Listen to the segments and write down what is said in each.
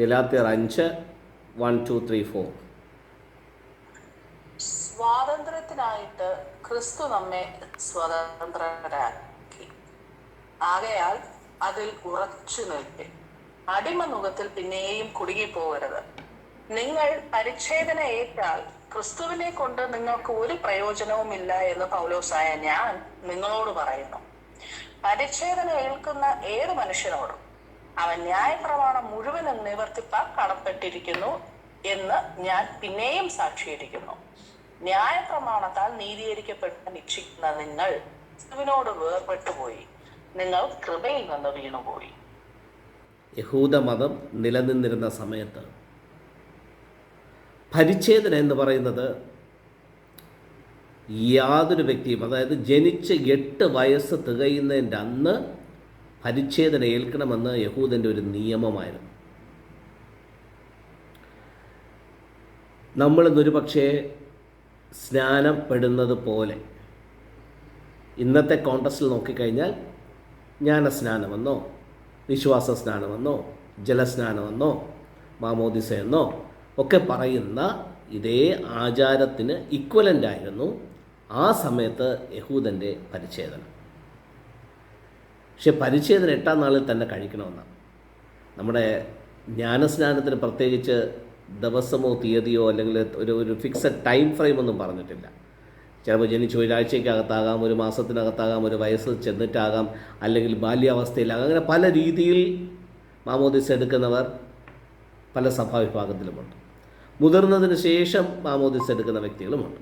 ഗലാത്തിയർ അഞ്ച് one two three four സ്വാതന്ത്ര്യത്തിനായിട്ട് ക്രിസ്തു നമ്മെ സ്വതന്ത്രരാക്കി. ആകയാൽ അതിൽ ഉറച്ചു നിൽപ്പി അടിമ മുഖത്തിൽ പിന്നെയും കുടുങ്ങിപ്പോകരുത്. നിങ്ങൾ പരിച്ഛേദന ഏറ്റാൽ ക്രിസ്തുവിനെ കൊണ്ട് നിങ്ങൾക്ക് ഒരു പ്രയോജനവുമില്ല എന്ന് പൗലോസായ ഞാൻ നിങ്ങളോട് പറയുന്നു. പരിച്ഛേദന ഏൽക്കുന്ന ഏത് മനുഷ്യനോടും അവൻ ന്യായപ്രമാണം മുഴുവനും നിവർത്തിപ്പാൻ കടപ്പെട്ടിരിക്കുന്നു എന്ന് ഞാൻ പിന്നെയും സാക്ഷീകരിക്കുന്നു. ന്യായപ്രമാണത്താൽ നീതീകരിക്കപ്പെടാൻ ഇച്ഛിക്കുന്ന നിങ്ങൾ ക്രിസ്തുവിനോട് വേർപെട്ടുപോയി. നിങ്ങൾ കൃപയിൽ നിന്ന് വീണുപോയി. യഹൂദമതം നിലനിന്നിരുന്ന സമയത്ത് പരിച്ഛേദന എന്ന് പറയുന്നത് യാതൊരു വ്യക്തിയും അതായത് ജനിച്ച് എട്ട് വയസ്സ് തികയുന്നതിന്റെ അന്ന് പരിച്ഛേദന ഏൽക്കണമെന്ന് യഹൂദന്റെ ഒരു നിയമമായിരുന്നു. നമ്മളിന്നൊരു പക്ഷേ സ്നാനപ്പെടുന്നത് പോലെ ഇന്നത്തെ കോണ്ടസ്റ്റിൽ നോക്കിക്കഴിഞ്ഞാൽ ജ്ഞാനസ്നാനമെന്നോ വിശ്വാസ സ്നാനമെന്നോ ജലസ്നാനമെന്നോ മാമോദിസ എന്നോ ഒക്കെ പറയുന്ന ഇതേ ആചാരത്തിന് ഇക്വലന്റ് ആയിരുന്നു ആ സമയത്ത് യഹൂദന്റെ പരിച്ഛേദന. പക്ഷെ പരിച്ഛേദന എട്ടാം നാളിൽ തന്നെ കഴിക്കണമെന്നാണ്. നമ്മുടെ ജ്ഞാനസ്നാനത്തിന് പ്രത്യേകിച്ച് ദിവസമോ തീയതിയോ അല്ലെങ്കിൽ ഒരു ഒരു ഫിക്സഡ് ടൈം ഫ്രെയിം ഒന്നും പറഞ്ഞിട്ടില്ല. ചിലപ്പോൾ ജനിച്ച് ഒരാഴ്ചയ്ക്കകത്താകാം ഒരു മാസത്തിനകത്താകാം ഒരു വയസ്സ് ചെന്നിട്ടാകാം അല്ലെങ്കിൽ ബാല്യാവസ്ഥയിലാകാം അങ്ങനെ പല രീതിയിൽ മാമോദിസ എടുക്കുന്നവർ പല സഭാവിഭാഗത്തിലുമുണ്ട്. മുതിർന്നതിന് ശേഷം മാമോദിസ എടുക്കുന്ന വ്യക്തികളുമുണ്ട്.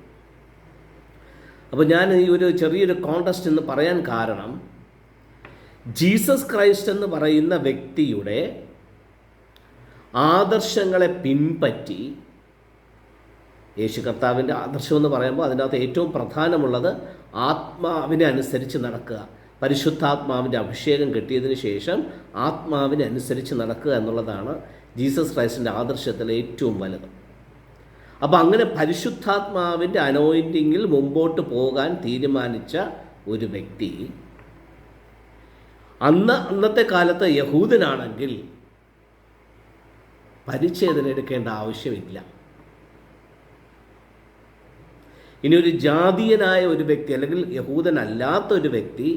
അപ്പോൾ ഞാൻ ഈ ഒരു ചെറിയൊരു കോണ്ടസ്റ്റ് എന്ന് പറയാൻ കാരണം ജീസസ് ക്രൈസ്റ്റ് എന്ന് പറയുന്ന വ്യക്തിയുടെ ആദർശങ്ങളെ പിൻപറ്റി യേശു കർത്താവിന്റെ ആദർശം എന്ന് പറയുമ്പോൾ അതിനകത്ത് ഏറ്റവും പ്രധാനമുള്ളത് ആത്മാവിനെ അനുസരിച്ച് നടക്കുക. പരിശുദ്ധാത്മാവിന്റെ അഭിഷേകം കിട്ടിയതിന് ശേഷം ആത്മാവിനെ അനുസരിച്ച് നടക്കുക എന്നുള്ളതാണ് ജീസസ് ക്രൈസ്റ്റിന്റെ ആദർശത്തിലെ ഏറ്റവും വലുത്. അപ്പോൾ അങ്ങനെ പരിശുദ്ധാത്മാവിന്റെ അനോയിന്റിങ്ങിൽ മുമ്പോട്ട് പോകാൻ തീരുമാനിച്ച ഒരു വ്യക്തി അന്ന് അന്നത്തെ കാലത്ത് യഹൂദനാണെങ്കിൽ പരിച്ഛേദന എടുക്കേണ്ട ആവശ്യമില്ല. ഇനി ഒരു ജാതീയനായ ഒരു വ്യക്തി അല്ലെങ്കിൽ യഹൂദനല്ലാത്ത ഒരു വ്യക്തി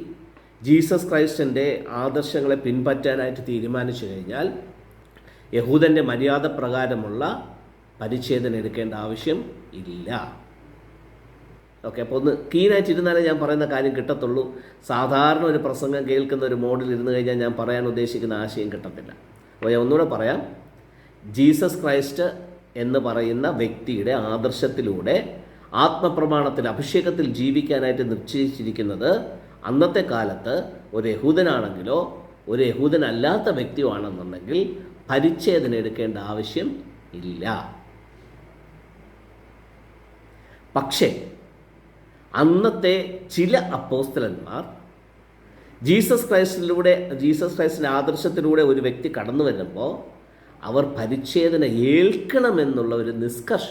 ജീസസ് ക്രൈസ്റ്റിന്റെ ആദർശങ്ങളെ പിൻപറ്റാനായിട്ട് തീരുമാനിച്ചു കഴിഞ്ഞാൽ യഹൂദന്റെ മര്യാദ പ്രകാരമുള്ള പരിച്ഛേദന എടുക്കേണ്ട ആവശ്യം ഇല്ല. ഓക്കെ അപ്പോൾ ഒന്ന് കീനായിട്ടിരുന്നാലേ ഞാൻ പറയുന്ന കാര്യം കിട്ടത്തുള്ളൂ. സാധാരണ ഒരു പ്രസംഗം കേൾക്കുന്ന ഒരു മോഡിൽ ഇരുന്ന് കഴിഞ്ഞാൽ ഞാൻ പറയാൻ ഉദ്ദേശിക്കുന്ന ആശയം കിട്ടത്തില്ല. അപ്പോൾ ഞാൻ ഒന്നുകൂടെ പറയാം. ജീസസ് ക്രൈസ്റ്റ് എന്ന് പറയുന്ന വ്യക്തിയുടെ ആദർശത്തിലൂടെ ആത്മപ്രമാണത്തിൽ അഭിഷേകത്തിൽ ജീവിക്കാനായിട്ട് നിശ്ചയിച്ചിരിക്കുന്നത് അന്നത്തെ കാലത്ത് ഒരു യഹൂദനാണെങ്കിലോ ഒരു യഹൂദനല്ലാത്ത വ്യക്തിയോ ആണെന്നുണ്ടെങ്കിൽ പരിച്ഛേദന എടുക്കേണ്ട ആവശ്യം ഇല്ല. പക്ഷേ അന്നത്തെ ചില അപ്പോസ്തലന്മാർ ജീസസ് ക്രൈസ്റ്റിലൂടെ ജീസസ് ക്രൈസ്റ്റിന്റെ ആദർശത്തിലൂടെ ഒരു വ്യക്തി കടന്നു വരുമ്പോൾ അവർ പരിച്ഛേദന ഏൽക്കണമെന്നുള്ള ഒരു നിഷ്കർഷ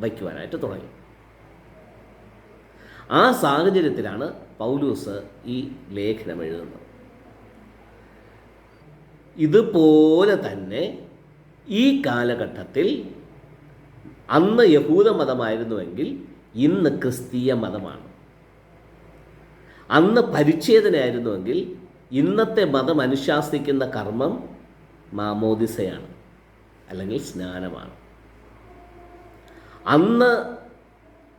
വയ്ക്കുവാനായിട്ട് തുടങ്ങി. ആ സാഹചര്യത്തിലാണ് പൗലൂസ് ഈ ലേഖനം എഴുതുന്നത്. ഇതുപോലെ തന്നെ ഈ കാലഘട്ടത്തിൽ അന്ന് യഹൂദ മതമായിരുന്നുവെങ്കിൽ ഇന്ന് ക്രിസ്തീയ മതമാണ്. അന്ന് പരിച്ഛേദനയായിരുന്നുവെങ്കിൽ ഇന്നത്തെ മതം അനുശാസിക്കുന്ന കർമ്മം മാമോദിസയാണ് അല്ലെങ്കിൽ സ്നാനമാണ്. അന്ന്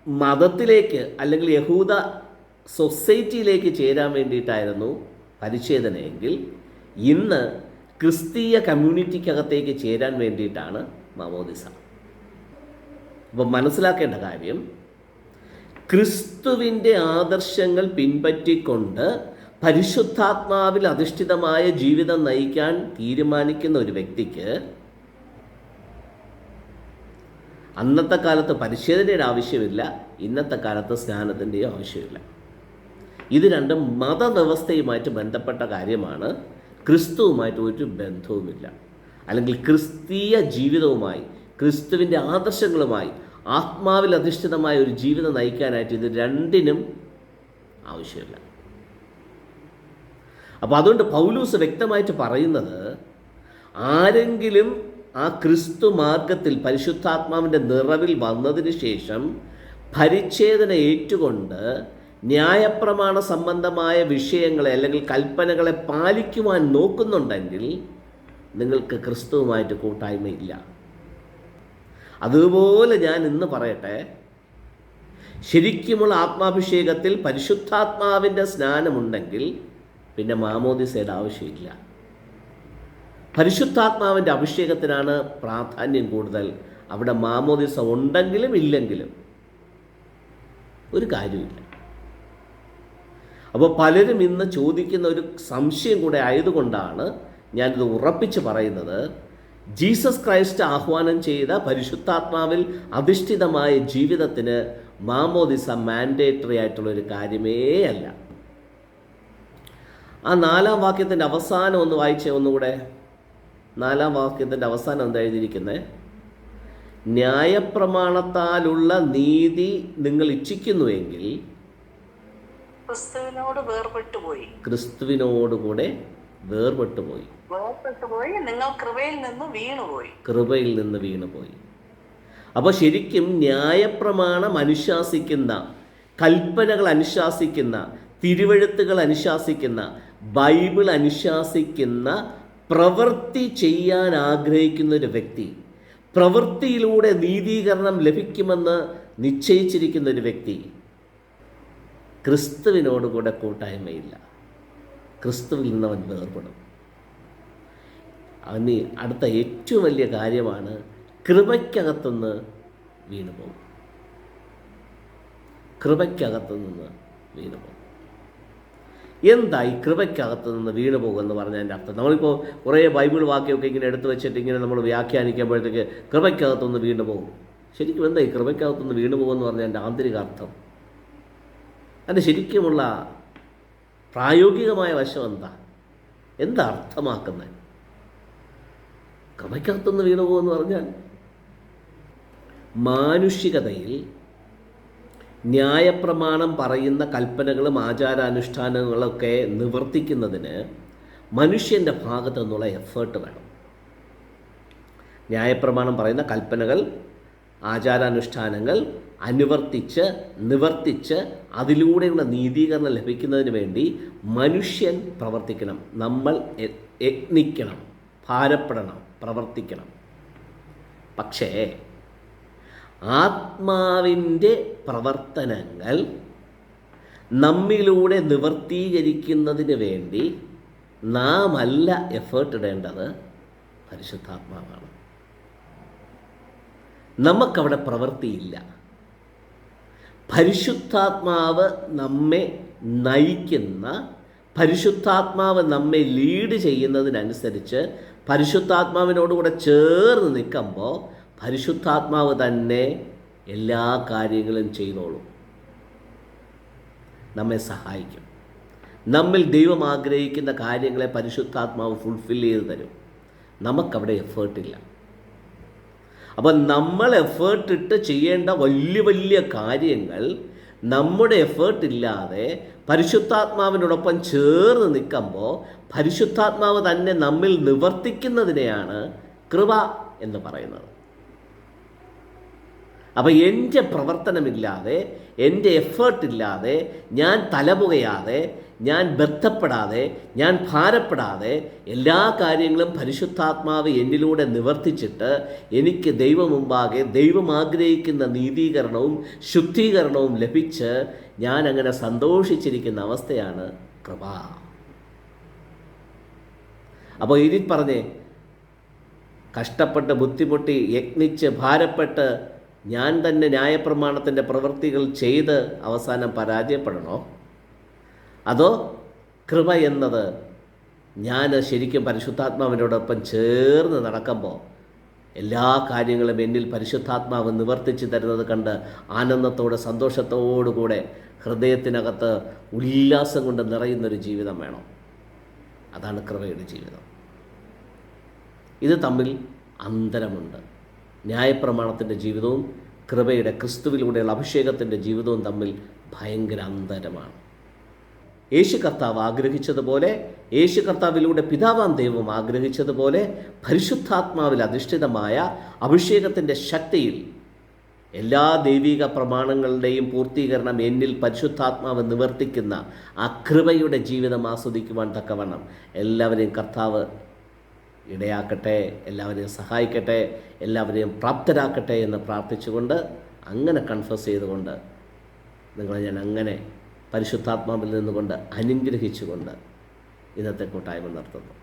മതത്തിലേക്ക് അല്ലെങ്കിൽ യഹൂദ സൊസൈറ്റിയിലേക്ക് ചേരാൻ വേണ്ടിയിട്ടായിരുന്നു പരിച്ഛേദനയെങ്കിൽ ഇന്ന് ക്രിസ്തീയ കമ്മ്യൂണിറ്റിക്കകത്തേക്ക് ചേരാൻ വേണ്ടിയിട്ടാണ് മാമോദിസ. അപ്പോൾ മനസ്സിലാക്കേണ്ട കാര്യം ക്രിസ്തുവിന്റെ ആദർശങ്ങൾ പിൻപറ്റിക്കൊണ്ട് പരിശുദ്ധാത്മാവിൽ അധിഷ്ഠിതമായ ജീവിതം നയിക്കാൻ തീരുമാനിക്കുന്ന ഒരു വ്യക്തിക്ക് അന്നത്തെ കാലത്ത് പരിശോധനയുടെ ആവശ്യമില്ല ഇന്നത്തെ കാലത്ത് സ്നാനത്തിന്റെയും ആവശ്യമില്ല. ഇത് രണ്ടും മതവ്യവസ്ഥയുമായിട്ട് ബന്ധപ്പെട്ട കാര്യമാണ്. ക്രിസ്തുവുമായിട്ട് ഒരു ബന്ധവുമില്ല. അല്ലെങ്കിൽ ക്രിസ്തീയ ജീവിതവുമായി ക്രിസ്തുവിന്റെ ആദർശങ്ങളുമായി ആത്മാവിൽ അധിഷ്ഠിതമായ ഒരു ജീവിതം നയിക്കാനായിട്ട് ഇത് രണ്ടിനും ആവശ്യമില്ല. അപ്പോൾ അതുകൊണ്ട് പൗലൂസ് വ്യക്തമായിട്ട് പറയുന്നത് ആരെങ്കിലും ആ ക്രിസ്തു മാർഗത്തിൽ പരിശുദ്ധാത്മാവിന്റെ നിറവിൽ വന്നതിന് ശേഷം പരിച്ഛേദന ഏറ്റുകൊണ്ട് ന്യായപ്രമാണ സംബന്ധമായ വിഷയങ്ങളെ അല്ലെങ്കിൽ കൽപ്പനകളെ പാലിക്കുവാൻ നോക്കുന്നുണ്ടെങ്കിൽ നിങ്ങൾക്ക് ക്രിസ്തുവുമായിട്ട് കൂട്ടായ്മയില്ല. അതുപോലെ ഞാൻ ഇന്ന് പറയട്ടെ ശരിക്കുമുള്ള ആത്മാഭിഷേകത്തിൽ പരിശുദ്ധാത്മാവിന്റെ സ്നാനമുണ്ടെങ്കിൽ പിന്നെ മാമോദിസയുടെ ആവശ്യമില്ല. പരിശുദ്ധാത്മാവിന്റെ അഭിഷേകത്തിനാണ് പ്രാധാന്യം കൂടുതൽ. അവിടെ മാമോദിസ ഉണ്ടെങ്കിലും ഇല്ലെങ്കിലും ഒരു കാര്യമില്ല. അപ്പോൾ പലരും ഇന്ന് ചോദിക്കുന്ന ഒരു സംശയം കൂടെ ആയതുകൊണ്ടാണ് ഞാനിത് ഉറപ്പിച്ച് പറയുന്നത്. ജീസസ് ക്രൈസ്റ്റ് ആഹ്വാനം ചെയ്ത പരിശുദ്ധാത്മാവിൽ അധിഷ്ഠിതമായ ജീവിതത്തിന് മാമോദിസ മാൻഡേറ്ററി ആയിട്ടുള്ള ഒരു കാര്യമേ അല്ല. ആ നാലാം വാക്യത്തിന്റെ അവസാനം ഒന്ന് വായിച്ചേ ഒന്നുകൂടെ. നാലാം വാക്യത്തിന്റെ അവസാനം എന്താ എഴുതിയിരിക്കുന്നത് ന്യായപ്രമാണത്താലുള്ള നീതി നിങ്ങൾ ഇച്ഛിക്കുന്നുവെങ്കിൽ ക്രിസ്തുവിനോട് വേർപെട്ടുപോയി. ക്രിസ്തുവിനോടുകൂടെ വേർപെട്ടുപോയി. വേർപെട്ടുപോയി നിങ്ങൾ കൃപയിൽ നിന്ന് വീണുപോയി. കൃപയിൽ നിന്ന് വീണുപോയി. അപ്പോൾ ശരിക്കും ന്യായപ്രമാണം അനുശാസിക്കുന്ന കൽപ്പനകൾ അനുശാസിക്കുന്ന തിരുവഴുത്തുകൾ അനുശാസിക്കുന്ന ബൈബിൾ അനുശാസിക്കുന്ന പ്രവൃത്തി ചെയ്യാൻ ആഗ്രഹിക്കുന്ന ഒരു വ്യക്തി പ്രവൃത്തിയിലൂടെ നീതീകരണം ലഭിക്കുമെന്ന് നിശ്ചയിച്ചിരിക്കുന്ന ഒരു വ്യക്തി ക്രിസ്തുവിനോടുകൂടെ കൂട്ടായ്മയില്ല. ക്രിസ്തുവിൽ നിന്ന് വേർപെടും. അവന് അടുത്ത ഏറ്റവും വലിയ കാര്യമാണ് കൃപയ്ക്കകത്തുനിന്ന് വീണുപോകും. കൃപയ്ക്കകത്തു നിന്ന് വീണുപോകും. എന്തായി കൃപയ്ക്കകത്ത് നിന്ന് വീണു പോകുമെന്ന് പറഞ്ഞതിന്റെ അർത്ഥം. നമ്മളിപ്പോൾ കുറേ ബൈബിൾ വാക്യമൊക്കെ ഇങ്ങനെ എടുത്തു വെച്ചിട്ട് ഇങ്ങനെ നമ്മൾ വ്യാഖ്യാനിക്കുമ്പോഴത്തേക്ക് കൃപയ്ക്കകത്തുനിന്ന് വീണു പോകും ശരിക്കും എന്തായി കൃപയ്ക്കകത്തുനിന്ന് വീണു പോകുമെന്ന് പറഞ്ഞതിന്റെ ആന്തരിക അർത്ഥം അതിന്റെ ശരിക്കുമുള്ള പ്രായോഗികമായ വശം എന്താ? എന്താ അർത്ഥമാക്കുന്നത്? കൃപയ്ക്കകത്തുനിന്ന് വീണു പോകുമെന്ന് പറഞ്ഞാൽ മാനുഷികതയിൽ ന്യായപ്രമാണം പറയുന്ന കൽപ്പനകളും ആചാരാനുഷ്ഠാനങ്ങളൊക്കെ നിവർത്തിക്കുന്നതിന് മനുഷ്യന്റെ ഭാഗത്തു നിന്നുള്ള എഫേർട്ട് വേണം. ന്യായപ്രമാണം പറയുന്ന കൽപ്പനകൾ ആചാരാനുഷ്ഠാനങ്ങൾ അനുവർത്തിച്ച് നിവർത്തിച്ച് അതിലൂടെയുള്ള നീതീകരണം ലഭിക്കുന്നതിന് വേണ്ടി മനുഷ്യൻ പ്രവർത്തിക്കണം. നമ്മൾ യജ്ഞിക്കണം ഭാരപ്പെടണം പ്രവർത്തിക്കണം. പക്ഷേ ആത്മാവിന്റെ പ്രവർത്തനങ്ങൾ നമ്മിലൂടെ നിവർത്തീകരിക്കുന്നതിന് വേണ്ടി നാമല്ല എഫേർട്ട് ഇടേണ്ടത് പരിശുദ്ധാത്മാവാണ്. നമുക്കവിടെ പ്രവൃത്തിയില്ല. പരിശുദ്ധാത്മാവ് നമ്മെ നയിക്കുന്ന പരിശുദ്ധാത്മാവ് നമ്മെ ലീഡ് ചെയ്യുന്നതിനനുസരിച്ച് പരിശുദ്ധാത്മാവിനോടുകൂടെ ചേർന്ന് നിൽക്കുമ്പോൾ പരിശുദ്ധാത്മാവ് തന്നെ എല്ലാ കാര്യങ്ങളും ചെയ്തോളും. നമ്മെ സഹായിക്കും. നമ്മിൽ ദൈവം ആഗ്രഹിക്കുന്ന കാര്യങ്ങളെ പരിശുദ്ധാത്മാവ് ഫുൾഫിൽ ചെയ്ത് തരും. നമുക്കവിടെ എഫേർട്ടില്ല അപ്പം നമ്മൾ എഫേർട്ട് ഇട്ട് ചെയ്യേണ്ട വലിയ വലിയ കാര്യങ്ങൾ നമ്മുടെ എഫേർട്ട് ഇല്ലാതെ പരിശുദ്ധാത്മാവിനോടൊപ്പം ചേർന്ന് നിൽക്കുമ്പോൾ പരിശുദ്ധാത്മാവ് തന്നെ നമ്മിൽ നിവർത്തിക്കുന്നതിനെയാണ് കൃപ എന്ന് പറയുന്നത്. അപ്പോൾ എന്റെ പ്രവർത്തനമില്ലാതെ എന്റെ എഫേർട്ട് ഇല്ലാതെ ഞാൻ തലമുകയാതെ ഞാൻ ബന്ധപ്പെടാതെ ഞാൻ ഭാരപ്പെടാതെ എല്ലാ കാര്യങ്ങളും പരിശുദ്ധാത്മാവ് എന്നിലൂടെ നിവർത്തിച്ചിട്ട് എനിക്ക് ദൈവം മുമ്പാകെ ദൈവം ആഗ്രഹിക്കുന്ന നീതീകരണവും ശുദ്ധീകരണവും ലഭിച്ച് ഞാൻ അങ്ങനെ സന്തോഷിച്ചിരിക്കുന്ന അവസ്ഥയാണ് കൃപ. അപ്പോൾ ഇനി പറഞ്ഞേ കഷ്ടപ്പെട്ട് ബുദ്ധിമുട്ടി യത്നിച്ച് ഭാരപ്പെട്ട് ഞാൻ തന്നെ ന്യായപ്രമാണത്തിന്റെ പ്രവൃത്തികൾ ചെയ്ത് അവസാനം പരാജയപ്പെടണോ? അതോ കൃപ എന്നത് ഞാൻ ശരിക്കും പരിശുദ്ധാത്മാവിനോടൊപ്പം ചേർന്ന് നടക്കുമ്പോൾ എല്ലാ കാര്യങ്ങളും എന്നിൽ പരിശുദ്ധാത്മാവ് നിവർത്തിച്ച് തരുന്നത് കണ്ട് ആനന്ദത്തോടെ സന്തോഷത്തോടുകൂടെ ഹൃദയത്തിനകത്ത് ഉല്ലാസം കൊണ്ട് നിറയുന്നൊരു ജീവിതം വേണം. അതാണ് കൃപയുടെ ജീവിതം. ഇത് തമ്മിൽ അന്തരമുണ്ട്. ന്യായപ്രമാണത്തിന്റെ ജീവിതവും കൃപയുടെ ക്രിസ്തുവിലൂടെയുള്ള അഭിഷേകത്തിന്റെ ജീവിതവും തമ്മിൽ ഭയങ്കര അന്തരമാണ്. യേശു കർത്താവ് ആഗ്രഹിച്ചതുപോലെ യേശു കർത്താവിലൂടെ പിതാവാൻ ദൈവം ആഗ്രഹിച്ചതുപോലെ പരിശുദ്ധാത്മാവിൽ അധിഷ്ഠിതമായ അഭിഷേകത്തിന്റെ ശക്തിയിൽ എല്ലാ ദൈവിക പ്രമാണങ്ങളുടെയും പൂർത്തീകരണം എന്നിൽ പരിശുദ്ധാത്മാവ് നിവർത്തിക്കുന്ന ആ കൃപയുടെ ജീവിതം ആസ്വദിക്കുവാൻ തക്കവണ്ണം എല്ലാവരെയും കർത്താവ് ഇടയാക്കട്ടെ എല്ലാവരെയും സഹായിക്കട്ടെ എല്ലാവരെയും പ്രാപ്തരാക്കട്ടെ എന്ന് പ്രാർത്ഥിച്ചുകൊണ്ട് അങ്ങനെ കൺഫസ് ചെയ്തുകൊണ്ട് നിങ്ങളെ ഞാൻ അങ്ങനെ പരിശുദ്ധാത്മാവിൽ നിന്നുകൊണ്ട് അനുഗ്രഹിച്ചുകൊണ്ട് ഇന്നത്തെ കൂട്ടായ്മ നടത്തുന്നു.